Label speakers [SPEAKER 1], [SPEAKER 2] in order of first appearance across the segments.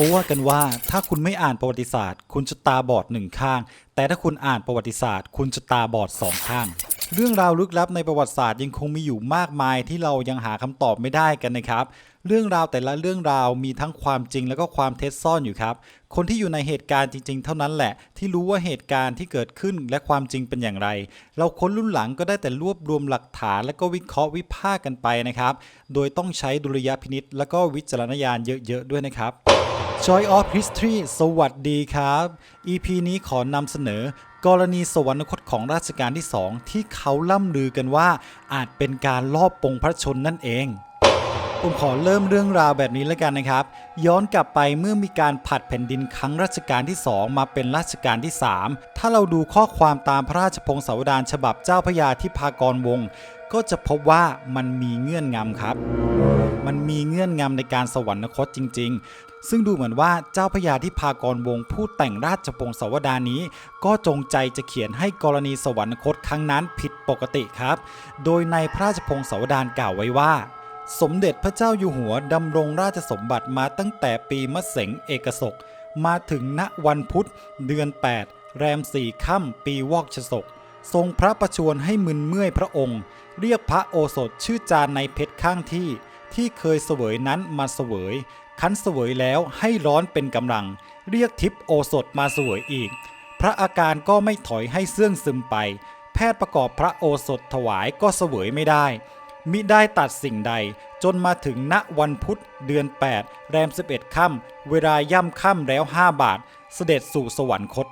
[SPEAKER 1] เขาว่ากันว่าถ้าคุณไม่อ่านประวัติศาสตร์ คุณจะตาบอดหนึ่งข้าง แต่ถ้าคุณอ่านประวัติศาสตร์ คุณจะตาบอดสองข้าง เรื่องราวลึกลับในประวัติศาสตร์ยังคงมีอยู่มากมายที่เรายังหาคำตอบไม่ได้กันนะครับ เรื่องราวแต่ละเรื่องราวมีทั้งความจริงแล้วก็ความเท็จซ่อนอยู่ครับ คนที่อยู่ในเหตุการณ์จริง ๆ เท่านั้นแหละ ที่รู้ว่าเหตุการณ์ที่เกิดขึ้นและความจริงเป็นอย่างไร เราค้นรุ่นหลังก็ได้แต่รวบรวมหลักฐานและก็วิเคราะห์วิพากษ์กันไปนะครับ โดยต้องใช้ดุลยพินิษและก็วิจารณญาณเยอะๆด้วยนะครับ Joy of History สวัสดีครับ EP นี้ขอนำเสนอ กรณีสวรรคตของราชการที่ 2 ที่เขาล่ำลือกันว่าอาจเป็นการลอบปงพระชนนั่นเอง ผมขอเริ่มเรื่องราวแบบนี้แล้วกันนะครับ ย้อนกลับไปเมื่อมีการผัดแผ่นดินครั้งรัชกาลที่ 2 มาเป็นรัชกาลที่ 3 ถ้าเราดูข้อความตามพระราชพงศาวดารฉบับเจ้าพยาที่พากรวง ก็จะพบว่ามันมีเงื่อนงำครับมันมีเงื่อนงำในการสวรรคตจริงๆ ซึ่งดูเหมือนว่าเจ้าพระยาที่พากรวงผู้แต่งราชพงศาวดานี้ ก็จงใจจะเขียนให้กรณีสวรรคตครั้งนั้นผิดปกติครับ โดยในพระราชพงศาวดารกล่าวไว้ว่า สมเด็จพระเจ้าอยู่หัวดำรงราชสมบัติมาตั้งแต่ปีมะเสงเอกศก มาถึงณวันพุธ เดือน 8 แรมสี่ค่ำปีวอกชศก ทรงพระประชวรให้มึนเมื่อยพระองค์ เรียกพระโอสถชื่อจานในเพชรข้างที่ที่เคยเสวยนั้นมาเสวย คันเสวยแล้วให้ร้อนเป็นกำลัง เรียกทิพโอสถมาเสวยอีก พระอาการก็ไม่ถอยให้เสื่องซึมไป แพทย์ประกอบพระโอสถถวายก็เสวยไม่ได้ มิได้ตัดสิ่งใด จนมาถึงณวันพุธเดือน 8 แรม 11 ค่ำเวลาย่ำค่ำแล้ว 5 บาท เสด็จสู่สวรรคต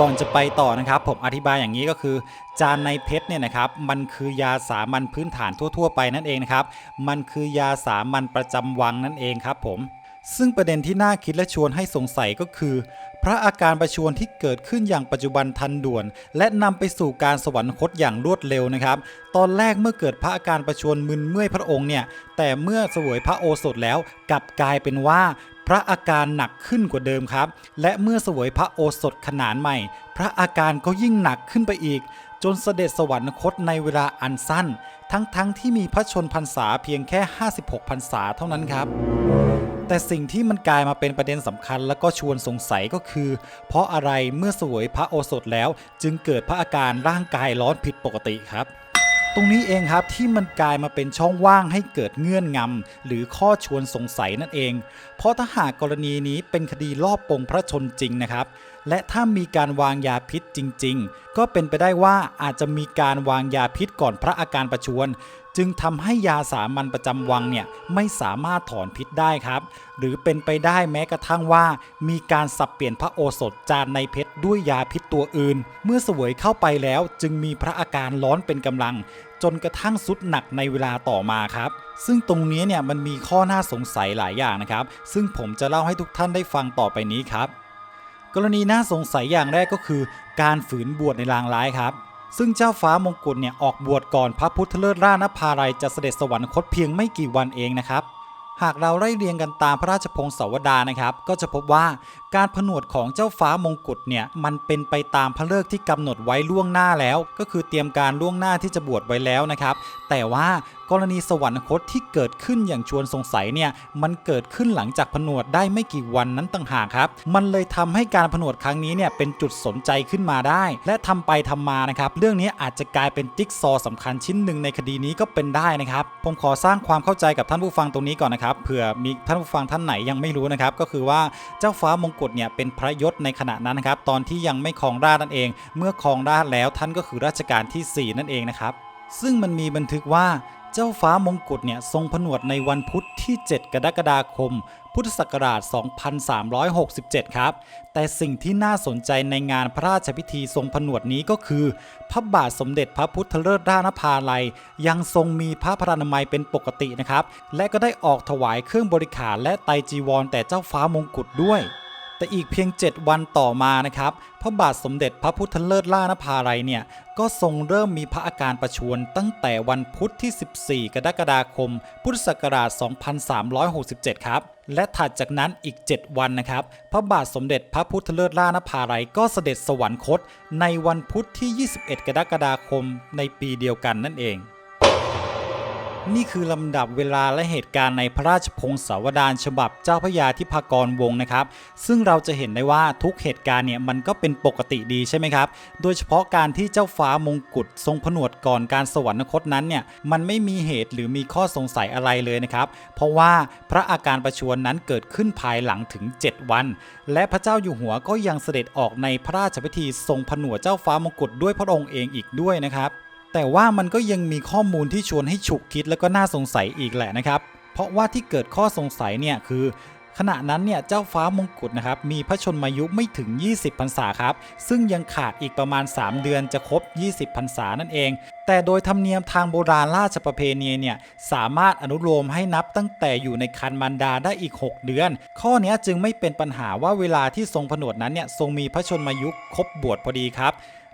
[SPEAKER 1] ก่อนจะไปต่อนะครับ ผมอธิบายอย่างนี้ก็คือ จานในเพชรเนี่ยนะครับมันคือยาสามัญพื้นฐานทั่ว ๆ ไปนั่นเองนะครับมันคือยาสามัญประจำวังนั่นเองครับผมซึ่งประเด็นที่น่าคิดและชวนให้สงสัยก็คือ พระอาการประชวรที่เกิดขึ้นอย่างปัจจุบันทันด่วน และนำไปสู่การสวรรคตอย่างรวดเร็วนะครับ ตอนแรกเมื่อเกิดพระอาการประชวรมึนเมื่อยพระองค์เนี่ยแต่เมื่อเสวยพระโอสถแล้วกลับกลายเป็นว่า พระอาการหนักขึ้นกว่าเดิมครับ และเมื่อเสวยพระโอสถขนานใหม่ พระอาการก็ยิ่งหนักขึ้นไปอีก จนเสด็จสวรรคตในเวลาอันสั้น ทั้งๆทที่มีพระชนพรรษาเพียงแค่ 56พรรษาเท่านั้นครับ แต่สิ่งที่มันกลายมาเป็นประเด็นสำคัญและก็ชวนสงสัยก็คือ เพราะอะไรเมื่อสวยพระโอสถแล้วจึงเกิดพระอาการร่างกายร้อนผิดปกติครับ ตรงนี้เองครับที่มันกลายมาเป็นช่องว่างให้เกิดเงื่อนงำหรือข้อชวนสงสัยนั่นเอง เพราะถ้าหากกรณีนี้เป็นคดีลอบปงพระชนจริงนะครับและถ้ามีการวางยาพิษจริง ๆ ก็เป็นไปได้ว่าอาจจะมีการวางยาพิษก่อนพระอาการประชวน จึงทำให้ยาสามัญประจำวังเนี่ยไม่สามารถถอนพิษได้ครับ หรือเป็นไปได้แม้กระทั่งว่ามีการสับเปลี่ยนพระโอสถจานในเพชรด้วยยาพิษตัวอื่น เมื่อเสวยเข้าไปแล้วจึงมีพระอาการร้อนเป็นกำลัง จนกระทั่งสุดหนักในเวลาต่อมาครับ ซึ่งตรงนี้เนี่ยมันมีข้อน่าสงสัยหลายอย่างนะครับ ซึ่งผมจะเล่าให้ทุกท่านได้ฟังต่อไปนี้ครับ กรณีน่าสงสัยอย่างแรกก็คือ การฝืนบวชในลางร้ายครับ ซึ่งเจ้าฟ้ามงกุฎเนี่ยออกบวชก่อนพระพุทธเลิศราชนภาลัยจะเสด็จสวรรคตเพียงไม่กี่วันเองนะครับ หากเราไล่เรียงกันตามพระราชพงศาวดารนะครับ ก็จะพบว่าการผนวดของเจ้าฟ้ามงกุฎเนี่ยมันเป็นไปตามพระเลิกที่กำหนดไว้ล่วงหน้าแล้ว ก็คือเตรียมการล่วงหน้าที่จะบวชไว้แล้วนะครับ แต่ว่ากรณีสวรรคตที่เกิดขึ้นอย่างชวนสงสัยเนี่ยมันเกิดขึ้นหลังจากผนวดได้ไม่กี่วันนั้นต่างหากครับ มันเลยทำให้การผนวดครั้งนี้เนี่ยเป็นจุดสนใจขึ้นมาได้ และทำไปทำมานะครับเรื่องนี้อาจจะกลายเป็นจิ๊กซอว์สำคัญชิ้นหนึ่งในคดีนี้ก็เป็นได้นะครับผมขอสร้างความเข้าใจกับท่านผู้ฟังตรงนี้ก่อนนะครับเผื่อมีท่านผู้ฟังท่านไหนยังไม่รู้นะครับก็คือว่าเจ้าฟ้ามงกุฎเนี่ยเป็นพระยศในขณะนั้นนะครับตอนที่ยังไม่ครองราชนั่นเอง เมื่อครองราชแล้วท่านก็คือรัชกาลที่ 4 นั่นเองนะครับซึ่งมันมีบันทึกว่า เจ้าฟ้ามงกุฎเนี่ยทรงผนวดในวันพุธที่ 7 กรกฎาคม พุทธศักราช 2367 ครับ แต่สิ่งที่น่าสนใจในงานพระราชพิธีทรงผนวดนี้ก็คือ พระบาทสมเด็จพระพุทธเลิศราชนภาลัย ยังทรงมีพระพรานามัยเป็นปกตินะครับ และก็ได้ออกถวายเครื่องบริขารและไตจีวรแต่เจ้าฟ้ามงกุฎด้วย แต่อีกเพียง 7 วันต่อมานะครับ พระบาทสมเด็จพระพุทธเลิศล่านภาลัยเนี่ย ก็ทรงเริ่มมีพระอาการประชวรตั้งแต่วันพุธที่ 14 กรกฎาคม พุทธศักราช 2367 ครับ และถัดจากนั้นอีก 7 วันนะครับ พระบาทสมเด็จพระพุทธเลิศล่านภาลัยก็เสด็จสวรรคตในวันพุธที่ 21 กรกฎาคมในปีเดียวกันนั่นเอง นี่คือลำดับเวลาและเหตุการณ์ในพระราชพงศาวดารฉบับเจ้าพระยาธิพากรวงศ์นะครับ ซึ่งเราจะเห็นได้ว่าทุกเหตุการณ์เนี่ยมันก็เป็นปกติดีใช่ไหมครับ โดยเฉพาะการที่เจ้าฟ้ามงกุฎทรงผนวดก่อนการสวรรคตนั้นเนี่ยมันไม่มีเหตุหรือมีข้อสงสัยอะไรเลยนะครับ เพราะว่าพระอาการประชวรนั้นเกิดขึ้นภายหลังถึง 7 วัน และพระเจ้าอยู่หัวก็ยังเสด็จออกในพระราชพิธีทรงผนวดเจ้าฟ้ามงกุฎด้วยพระองค์เองอีกด้วยนะครับ แต่ว่ามันก็ยังมีข้อมูลที่ชวนให้ฉุกคิดแล้วก็น่าสงสัยอีกแหละนะครับ เพราะว่าที่เกิดข้อสงสัยเนี่ยคือขณะนั้นเนี่ยเจ้าฟ้ามงกุฎนะครับมีพระชนมายุไม่ถึง 20พรรษาครับ ซึ่งยังขาดอีกประมาณ 3 เดือนจะครบ 20พรรษานั่นเอง แต่โดยธรรมเนียมทางโบราณราชประเพณีเนี่ยสามารถอนุโลมให้นับตั้งแต่อยู่ในคันมารดาได้อีก 6 เดือน ข้อเนี้ยจึงไม่เป็นปัญหาว่าเวลาที่ทรงผนวดนั้นเนี่ยทรงมีพระชนมายุครบบวชพอดีครับ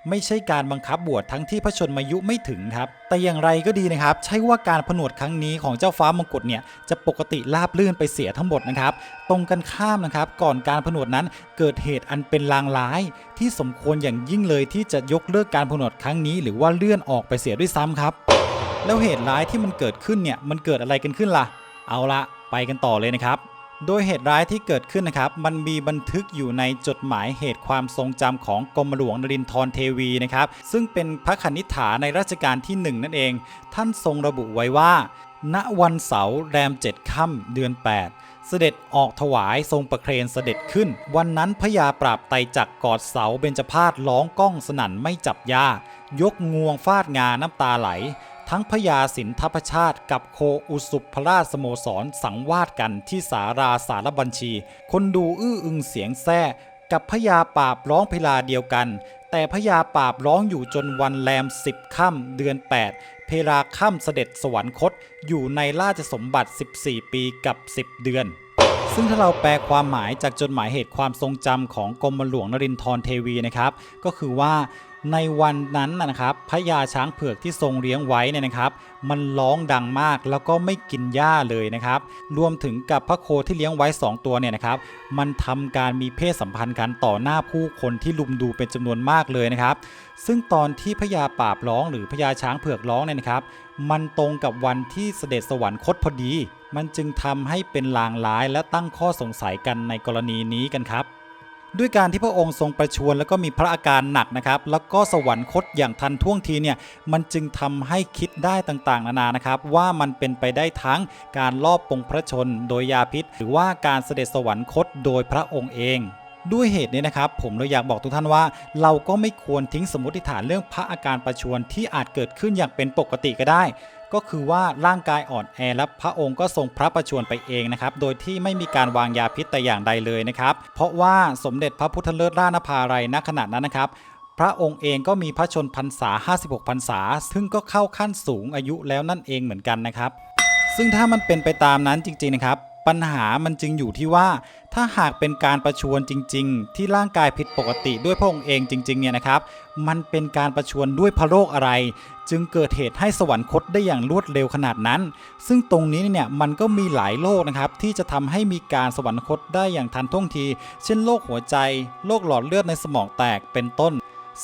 [SPEAKER 1] ไม่ใช่การบังคับบวชทั้งที่พระชนมายุไม่ถึงครับ แต่อย่างไรก็ดีนะครับ ใช่ว่าการผนวดครั้งนี้ของเจ้าฟ้ามงกุฎเนี่ยจะปกติราบลื่นไปเสียทั้งหมดนะครับ ตรงกันข้ามนะครับ ก่อนการผนวดนั้นเกิดเหตุอันเป็นลางร้าย ที่สมควรอย่างยิ่งเลยที่จะยกเลิกการผนวดครั้งนี้ หรือว่าเลื่อนออกไปเสียด้วยซ้ำครับ แล้วเหตุร้ายที่มันเกิดขึ้นเนี่ยมันเกิดอะไรกันขึ้นล่ะ เอาละไปกันต่อเลยนะครับ โดยเหตุร้ายที่เกิดขึ้นนะครับ มันมีบันทึกอยู่ในจดหมายเหตุความทรงจำของกรมหลวงนรินทรเทวีนะครับ ซึ่งเป็นพระคณิษฐาในรัชกาลที่ 1 นั่นเอง ท่านทรงระบุไว้ว่า ณวันเสาร์แรมเจ็ดค่ำเดือน 8 เสด็จออกถวายทรงประเครนเสด็จขึ้น วันนั้นพญาปราบไตจักกอดเสาเบญจพาตร้องก้องสนั่นไม่จับยายกงวงฟาดงาน้ำตาไหล ทั้งพญาสินทพชาติกับโคอุสุพราชสโมสรสังวาดกันที่สาราสารบัญชี คนดูอื้ออึงเสียงแซ่กับพญาปราบร้องเพลาเดียวกัน แต่พญาปราบร้องอยู่จนวันแรมสิบค่ำเดือน 8 เพลาค่ำเสด็จสวรรคต อยู่ในราชสมบัติ 14 ปีกับ 10 เดือน ซึ่งถ้าเราแปลความหมายจากจดหมายเหตุความทรงจำของกรมหลวงนรินทรเทวีนะครับ ก็คือว่า ในวันนั้นนะครับพญาช้างเผือกที่ทรงเลี้ยงไว้เนี่ยนะครับ มันร้องดังมากแล้วก็ไม่กินหญ้าเลยนะครับ รวมถึงกับพระโคที่เลี้ยงไว้ 2 ตัวเนี่ยนะครับ มันทำการมีเพศสัมพันธ์กันต่อหน้าผู้คนที่ลุมดูเป็นจำนวนมากเลยนะครับ ซึ่งตอนที่พญาปราบร้องหรือพญาช้างเผือกร้องเนี่ยนะครับ มันตรงกับวันที่เสด็จสวรรคตพอดี มันจึงทำให้เป็นลางร้ายและตั้งข้อสงสัยกันในกรณีนี้กันครับ ด้วยการที่พระองค์ทรงประชวรแล้วก็มีพระอาการหนักนะครับ แล้วก็สวรรคตอย่างทันท่วงทีเนี่ยมันจึงทำให้คิดได้ต่างๆ นานานะครับ ว่ามันเป็นไปได้ทั้งการลอบปงพระชนโดยยาพิษ หรือว่าการเสด็จสวรรคตโดยพระองค์เองด้วยเหตุนี้นะครับผมเลยอยากบอกทุกท่านว่า เราก็ไม่ควรทิ้งสมมติฐานเรื่องพระอาการประชวรที่อาจเกิดขึ้นอย่างเป็นปกติก็ได้ ก็คือว่าร่างกายอ่อนแอและพระองค์ก็ทรงพระประชวรไปเองนะครับ โดยที่ไม่มีการวางยาพิษแต่อย่างใดเลยนะครับ เพราะว่าสมเด็จพระพุทธเลิศราชนภาลัยณขณะนั้นนะครับพระองค์เองก็มีพระชนพรรษา 56 พรรษา ซึ่งก็เข้าขั้นสูงอายุแล้วนั่นเองเหมือนกันนะครับ ซึ่งถ้ามันเป็นไปตามนั้นจริงๆนะครับ ปัญหามันจึงอยู่ที่ว่า ถ้าหากเป็นการประชวรจริง ๆ ที่ร่างกายผิดปกติด้วยพระองค์เองจริงๆเนี่ยนะครับ มันเป็นการประชวรด้วยพระโรคอะไร จึงเกิดเหตุให้สวรรคตได้อย่างรวดเร็วขนาดนั้น ซึ่งตรงนี้เนี่ยมันก็มีหลายโรคนะครับที่จะทำให้มีการสวรรคตได้อย่างทันท่วงที เช่นโรคหัวใจโรคหลอดเลือดในสมองแตกเป็นต้น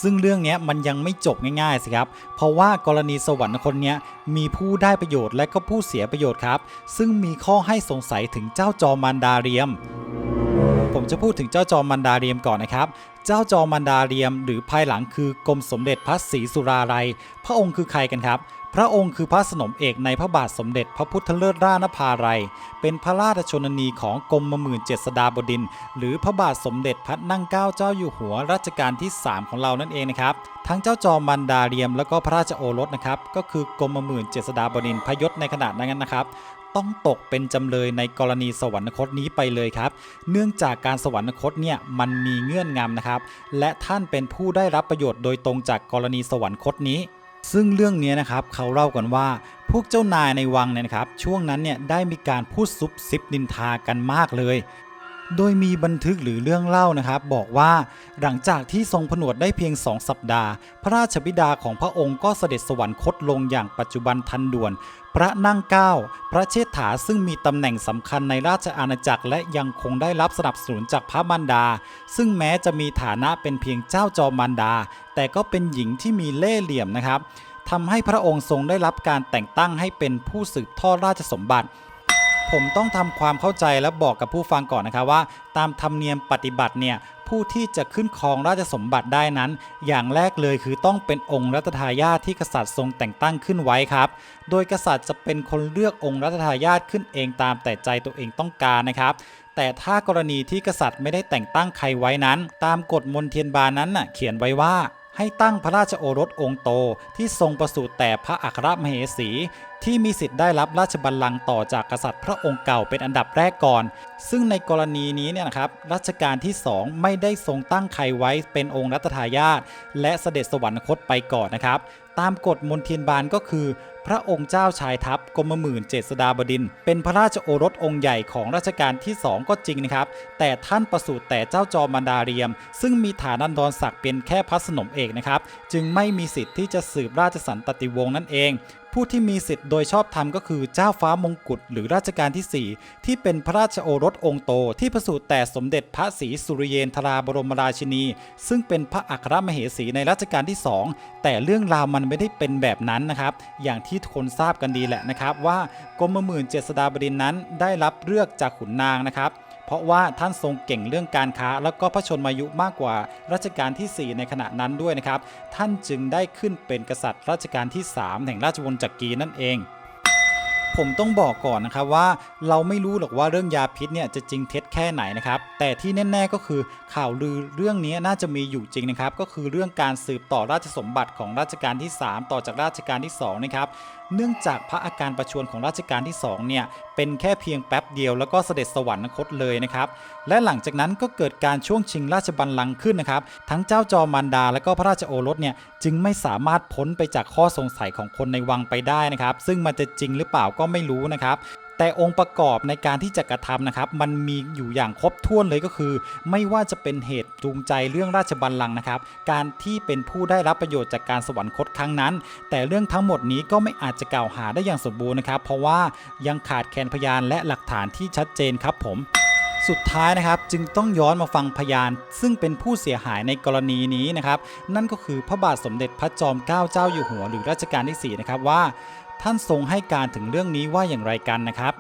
[SPEAKER 1] ซึ่งเรื่องนี้มันยังไม่จบง่ายๆสิครับ เพราะว่ากรณีสวรรคตเนี้ยมีผู้ได้ประโยชน์และก็ผู้เสียประโยชน์ครับ ซึ่งมีข้อให้สงสัยถึงเจ้าจอมารดาเรียม ผมจะพูดถึงเจ้าจอมมันดาเรียมก่อนนะครับเจ้าจอมมันดาเรียมหรือภายหลังคือกรมสมเด็จพระศรีสุราลัย พระองค์คือใครกันครับ พระองค์คือพระสนมเอกในพระบาทสมเด็จพระพุทธเลิศราชนภาลัย เป็นพระราชชนนีของกรมมหมื่นเจ็ดาบดิน หรือพระบาทสมเด็จพระนั่งเกล้าเจ้าอยู่หัวรัชกาลที่ 3 ของเรานั่นเองนะครับ ทั้งเจ้าจอมมันดาเรียม แล้วก็พระราชโอรสนะครับ ก็คือกรมมหมื่นเจ็ดาบดินพยศในขณะนั้นนะครับ ต้องตกเป็นจำเลยในกรณีสวรรคตนี้ไปเลยครับ เนื่องจากการสวรรคตเนี่ยมันมีเงื่อนงำนะครับ และท่านเป็นผู้ได้รับประโยชน์โดยตรงจากกรณีสวรรคตนี้ ซึ่งเรื่องนี้นะครับเขาเล่ากันว่าพวกเจ้านายในวังเนี่ยนะครับ ช่วงนั้นเนี่ยได้มีการพูดซุบซิบนินทากันมากเลย โดยมีบันทึกหรือเรื่องเล่านะครับ บอกว่าหลังจากที่ทรงผนวดได้เพียง2สัปดาห์ พระราชบิดาของพระองค์ก็เสด็จสวรรคตลงอย่างปัจจุบันทันด่วน พระนั่งเก้าพระเชษฐาซึ่งมีตำแหน่งสำคัญในราชอาณาจักร และยังคงได้รับสนับสนุนจากพระมารดา ซึ่งแม้จะมีฐานะเป็นเพียงเจ้าจอมมารดา แต่ก็เป็นหญิงที่มีเล่ห์เหลี่ยมนะครับทำให้พระองค์ทรงได้รับการแต่งตั้งให้เป็นผู้สืบทอดราชสมบัติ ผมต้องทำความเข้าใจและบอกกับผู้ฟังก่อนนะครับว่า ตามธรรมเนียมปฏิบัติเนี่ยผู้ที่จะขึ้นครองราชสมบัติได้นั้น อย่างแรกเลยคือต้องเป็นองค์รัตทายาทที่กษัตริย์ทรงแต่งตั้งขึ้นไว้ครับ โดยกษัตริย์จะเป็นคนเลือกองค์รัตทายาทขึ้นเองตามแต่ใจตัวเองต้องการนะครับ แต่ถ้ากรณีที่กษัตริย์ไม่ได้แต่งตั้งใครไว้นั้น ตามกฎมนเทียนบานนั้นน่ะเขียนไว้ว่าให้ตั้งพระราชโอรสองค์โตที่ทรงประสูติแต่พระอัครมเหสีที่มีสิทธิ์ได้รับราชบัลลังก์ต่อจากกษัตริย์พระองค์เก่าเป็นอันดับแรกก่อน ซึ่งในกรณีนี้เนี่ยนะครับรัชกาลที่ 2 ไม่ได้ทรงตั้งใครไว้เป็นองค์รัตทายาทและเสด็จสวรรคตไปก่อนนะครับ ตามกฎมนเทียนบานก็คือ พระองค์เจ้าชายทัพกรมหมื่นเจษฎาบดิน เป็นพระราชโอรสองค์ใหญ่ของรัชกาลที่ 2 ก็จริงนะครับ แต่ท่านประสูติแต่เจ้าจอมันดาเรียม ซึ่งมีฐานันดรศักดิ์เป็นแค่พระสนมเอกนะครับ จึงไม่มีสิทธิ์ที่จะสืบราชสันตติวงศ์นั่นเอง ผู้ที่มีสิทธิ์โดยชอบธรรมก็คือเจ้าฟ้ามงกุฎหรือราชการที่ 4 ที่เป็นพระราชโอรสองค์โต ที่ประสูติแต่สมเด็จพระศรีสุริเยนทราบรมราชินี ซึ่งเป็นพระอัครมเหสีในรัชกาลที่ 2 แต่เรื่องราวมันไม่ได้เป็นแบบนั้นนะครับ อย่างที่ทุกคนทราบกันดีแหละนะครับ ว่ากรมหมื่นเจษฎาบดินนั้นได้รับเลือกจากขุนนางนะครับ เพราะว่าท่านทรงเก่งเรื่องการค้า แล้วก็พระชนมายุมากกว่ารัชกาลที่ 4 ในขณะนั้นด้วยนะครับ ท่านจึงได้ขึ้นเป็นกษัตริย์รัชกาลที่ 3 แห่งราชวงศ์จักรีนั่นเองผมต้องบอกก่อนนะครับว่าเราไม่รู้หรอกว่าเรื่องยาพิษเนี่ยจะจริงเท็จแค่ไหนนะครับ แต่ที่แน่ ๆก็คือข่าวลือเรื่องนี้น่าจะมีอยู่จริงนะครับ ก็คือเรื่องการสืบต่อราชสมบัติของรัชกาลที่ 3 ต่อจากราชกาลที่2นะครับเนื่องจากพระอาการประชวรของรัชกาลที่2เนี่ยเป็นแค่เพียงแป๊บเดียวแล้วก็เสด็จสวรรคตเลยนะครับและหลังจากนั้นก็เกิดการช่วงชิงราชบัลลังก์ขึ้นนะครับทั้งเจ้าจอมานดาและก็พระราชโอรสเนี่ยจึงไม่สามารถพ้นไปจากข้อสงสัยของคนในวังไปได้นะครับ ซึ่งมันจะจริงหรือเปล่าก็ไม่รู้นะครับ แต่องค์ประกอบในการที่จะกระทำนะครับมันมีอยู่อย่างครบถ้วนเลยก็คือ ไม่ว่าจะเป็นเหตุจูงใจเรื่องราชบัลลังก์นะครับ การที่เป็นผู้ได้รับประโยชน์จากการสวรรคตครั้งนั้น แต่เรื่องทั้งหมดนี้ก็ไม่อาจจะกล่าวหาได้อย่างสมบูรณ์นะครับ เพราะว่ายังขาดแคลนพยานและหลักฐานที่ชัดเจนครับผมสุดท้ายนะครับจึงต้องย้อนมาฟังพยาน ซึ่งเป็นผู้เสียหายในกรณีนี้นะครับ นั่นก็คือพระบาทสมเด็จพระจอมเกล้าเจ้าอยู่หัวหรือรัชกาลที่4นะครับว่า ท่านทรงให้การถึงเรื่องนี้ว่าอย่างไรกันนะครับ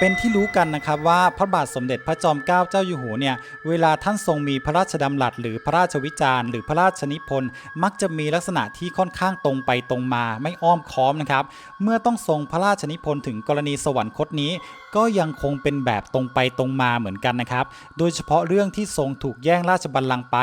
[SPEAKER 1] เป็นที่รู้กันนะครับว่าพระบาทสมเด็จพระจอมเกล้าเจ้าอยู่หัวเนี่ยเวลาท่านทรงมีพระราชดำรัสหรือพระราชวิจารณ์หรือพระราชนิพนธ์มักจะมีลักษณะที่ค่อนข้างตรงไปตรงมาไม่อ้อมค้อมนะครับ เมื่อต้องทรงพระราชนิพนธ์ถึงกรณีสวรรคตนี้ก็ยังคงเป็นแบบตรงไปตรงมาเหมือนกันนะครับ โดยเฉพาะเรื่องที่ทรงถูกแย่งราชบัลลังก์ไป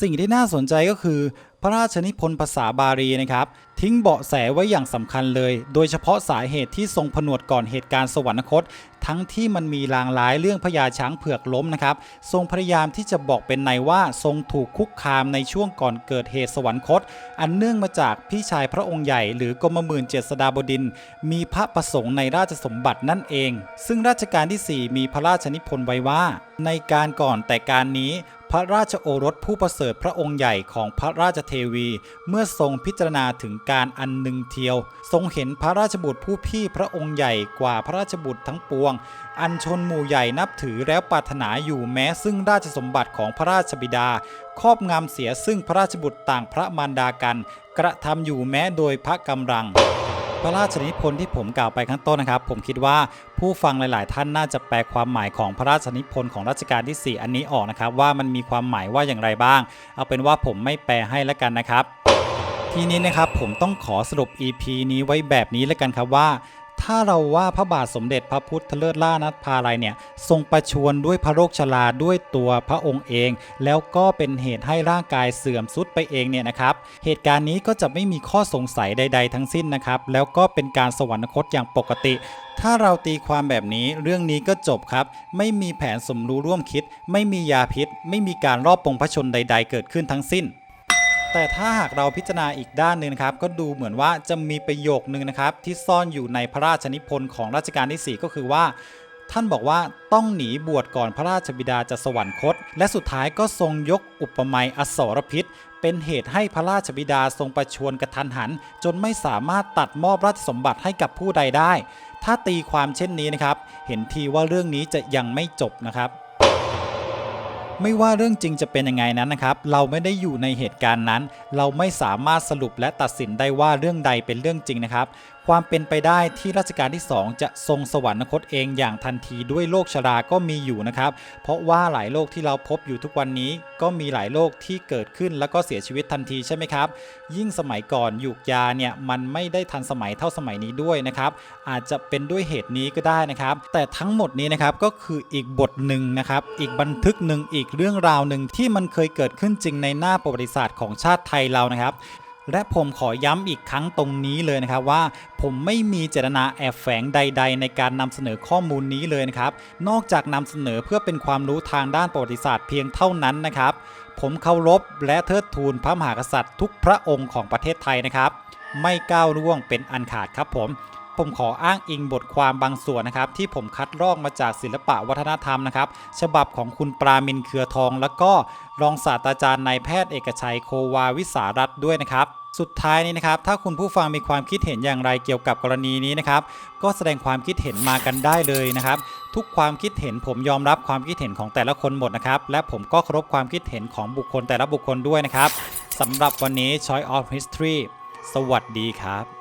[SPEAKER 1] สิ่งที่น่าสนใจก็คือ พระราชนิพนธ์ภาษาบาลีนะครับ ทิ้งเบาะแสไว้อย่างสำคัญเลย โดยเฉพาะสาเหตุที่ทรงผนวดก่อนเหตุการณ์สวรรคต ทั้งที่มันมีลางร้ายเรื่องพญาช้างเผือกล้มนะครับ ทรงพยายามที่จะบอกเป็นในว่าทรงถูกคุกคามในช่วงก่อนเกิดเหตุสวรรคต อันเนื่องมาจากพี่ชายพระองค์ใหญ่หรือกรมหมื่นเจษฎาบดิน มีพระประสงค์ในราชสมบัตินั่นเอง ซึ่งรัชกาลที่ 4 มีพระราชนิพนธ์ไว้ว่า ในการก่อนแต่การนี้ พระราชโอรสผู้ประเสริฐพระองค์ใหญ่ของพระราชเทวี เมื่อทรงพิจารณาถึงการอันหนึ่งเทียว ทรงเห็นพระราชบุตรผู้พี่พระองค์ใหญ่กว่าพระราชบุตรทั้งปวง อันชนหมู่ใหญ่นับถือแล้วปรารถนาอยู่แม้ซึ่งราชสมบัติของพระราชบิดา ครอบงำเสียซึ่งพระราชบุตรต่างพระมารดากัน กระทำอยู่แม้โดยพระกำลัง พระราชนิพนธ์ที่ผมกล่าวไปข้างต้นนะครับ ผมคิดว่าผู้ฟังหลาย ๆ ท่านน่าจะแปลความหมายของพระราชนิพนธ์ของรัชกาลที่ 4 อันนี้ออกนะครับ ว่ามันมีความหมายว่าอย่างไรบ้าง เอาเป็นว่าผมไม่แปลให้แล้วกันนะครับ ทีนี้นะครับผมต้องขอสรุป EP นี้ไว้แบบนี้แล้วกันครับว่า ถ้าเราว่าพระบาทสมเด็จพระพุทธเลิศล่านัดพาลัยเนี่ยทรงประชวรด้วยพระโรคชราด้วยตัวพระองค์เอง แล้วก็เป็นเหตุให้ร่างกายเสื่อมทรุดไปเองเนี่ยนะครับ เหตุการณ์นี้ก็จะไม่มีข้อสงสัยใด ๆ ทั้งสิ้นนะครับ แล้วก็เป็นการสวรรคตอย่างปกติถ้าเราตีความแบบนี้เรื่องนี้ก็จบครับ ไม่มีแผนสมรู้ร่วมคิด ไม่มียาพิษ ไม่มีการรอบปงพระชนใด ๆ เกิดขึ้นทั้งสิ้น แต่ถ้าหากเราพิจารณาอีกด้านหนึ่งนะครับ ก็ดูเหมือนว่าจะมีประโยคนึงนะครับ ที่ซ่อนอยู่ในพระราชนิพนธ์ของรัชกาลที่ 4 ก็คือว่า ท่านบอกว่าต้องหนีบวชก่อนพระราชบิดาจะสวรรคต และสุดท้ายก็ทรงยกอุปมาอสรพิษ เป็นเหตุให้พระราชบิดาทรงประชวรกระทันหัน จนไม่สามารถตัดมอบราชสมบัติให้กับผู้ใดได้ ถ้าตีความเช่นนี้นะครับ เห็นทีว่าเรื่องนี้จะยังไม่จบนะครับ ไม่ว่าเรื่องจริงจะเป็นยังไงนั้นนะครับ เราไม่ได้อยู่ในเหตุการณ์นั้น เราไม่สามารถสรุปและตัดสินได้ว่าเรื่องใดเป็นเรื่องจริงนะครับ ความเป็นไปได้ที่รัชกาลที่ 2 จะทรงสวรรคตเองอย่างทันทีด้วยโรคชราก็มีอยู่นะครับ เพราะว่าหลายโรคที่เราพบอยู่ทุกวันนี้ก็มีหลายโรคที่เกิดขึ้นแล้วก็เสียชีวิตทันทีใช่ไหมครับ ยิ่งสมัยก่อนยุกยาเนี่ยมันไม่ได้ทันสมัยเท่าสมัยนี้ด้วยนะครับ อาจจะเป็นด้วยเหตุนี้ก็ได้นะครับ แต่ทั้งหมดนี้นะครับก็คืออีกบทหนึ่งนะครับ อีกบันทึกหนึ่งอีกเรื่องราวหนึ่งที่มันเคยเกิดขึ้นจริงในหน้าประวัติศาสตร์ของชาติไทยเรานะครับ และผมขอย้ำอีกครั้งตรงนี้เลยนะครับว่า ผมไม่มีเจตนาแอบแฝงใด ๆ ในการนำเสนอข้อมูลนี้เลยนะครับ นอกจากนำเสนอเพื่อเป็นความรู้ทางด้านประวัติศาสตร์เพียงเท่านั้นนะครับ ผมเคารพและเทิดทูนพระมหากษัตริย์ทุกพระองค์ของประเทศไทยนะครับ ไม่ก้าวล่วงเป็นอันขาดครับผม ผมขออ้างอิงบทความบางส่วนนะครับ ที่ผมคัดลอกมาจากศิลปะวัฒนธรรมนะครับ ฉบับของคุณปรามินเครือทอง แล้วก็รองศาสตราจารย์นายแพทย์เอกชัยโควาวิสารัตด้วยนะครับสุดท้ายนี้นะครับ ถ้าคุณผู้ฟังมีความคิดเห็นอย่างไรเกี่ยวกับกรณีนี้นะครับ ก็แสดงความคิดเห็นมากันได้เลยนะครับ ทุกความคิดเห็นผมยอมรับความคิดเห็นของแต่ละคนหมดนะครับ และผมก็เคารพความคิดเห็นของบุคคลแต่ละบุคคลด้วยนะครับสำหรับวันนี้ Choice of History สวัสดีครับ